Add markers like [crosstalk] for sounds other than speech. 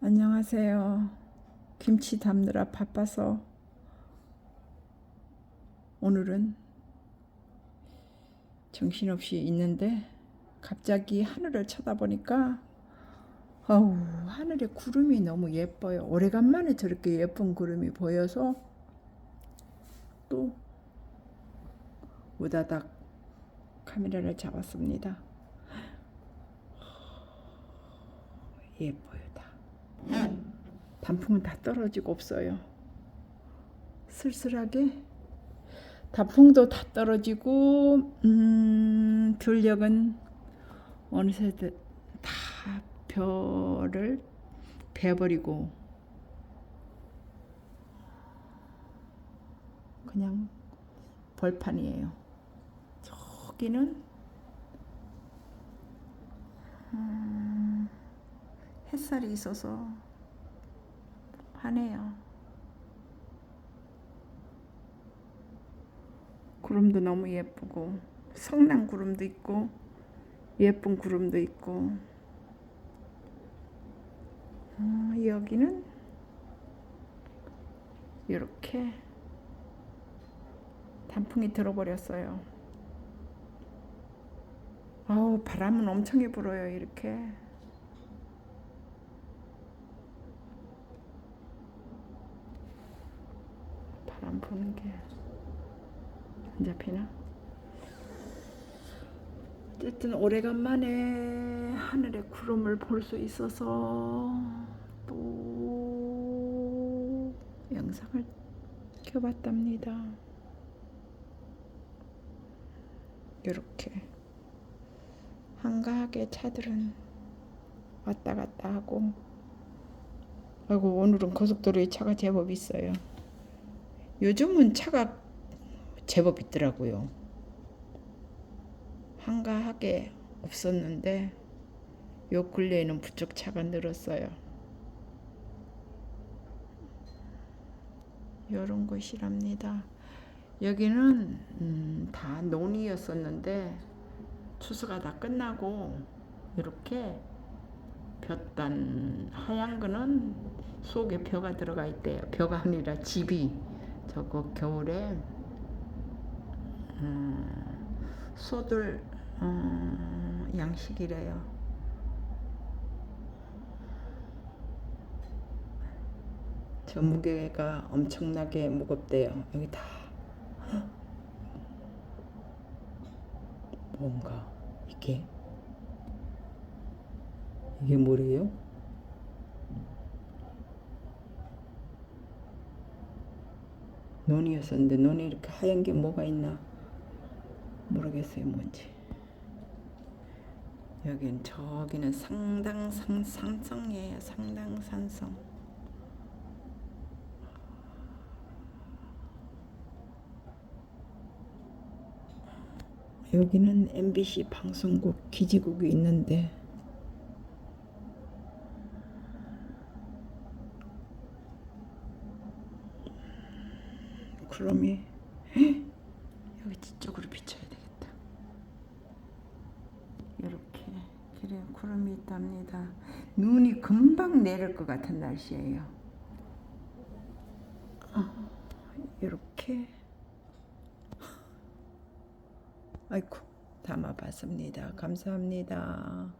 안녕하세요. 김치 담느라 바빠서 오늘은 정신없이 있는데 갑자기 하늘을 쳐다보니까 아우 하늘에 구름이 너무 예뻐요. 오래간만에 저렇게 예쁜 구름이 보여서 또 우다닥 카메라를 잡았습니다. 예뻐요 다. 단풍은 다 떨어지고 없어요. 쓸쓸하게 단풍도 다 떨어지고 음, 들녘은 어느새 다 별을 베버리고 그냥 벌판이에요. 저기는 음, 햇살이 있어서 하네요. 구름도 너무 예쁘고 성난 구름도 있고 예쁜 구름도 있고 어, 여기는 이렇게 단풍이 들어버렸어요. 아우 바람은 엄청이 불어요 이렇게. 바람 부는 게 안 잡히나? 어쨌든 오래간만에 하늘에 구름을 볼 수 있어서 또 영상을 켜봤답니다. 이렇게 한가하게 차들은 왔다 갔다 하고 아이고 오늘은 고속도로에 차가 제법 있어요. 요즘은 차가 제법 있더라고요. 한가하게 없었는데 요 근래에는 부쩍 차가 늘었어요. 이런 곳이랍니다. 여기는 음, 다 논이었었는데 추수가 다 끝나고 이렇게 볕단 하얀 거는 속에 벼가 들어가 있대요. 벼가 아니라 집이 저거 겨울에 음, 소들 음, 양식이래요. 저 무게가 엄청나게 무겁대요. 여기 다 뭔가 이게 이게 뭐래요? 논이었었는데 논이 이렇게 하얀 게 뭐가 있나 모르겠어요 뭔지. 여긴 저기는 상당 상, 산성이에요. 상당 산성. 여기는 MBC 방송국 기지국이 있는데 구름이 [gasps] 여기 뒤쪽으로 비춰야 되겠다. 이렇게 길에 구름이 있답니다. 눈이 금방 내릴 것 같은 날씨예요. 어, 이렇게 아이고 담아봤습니다. 감사합니다.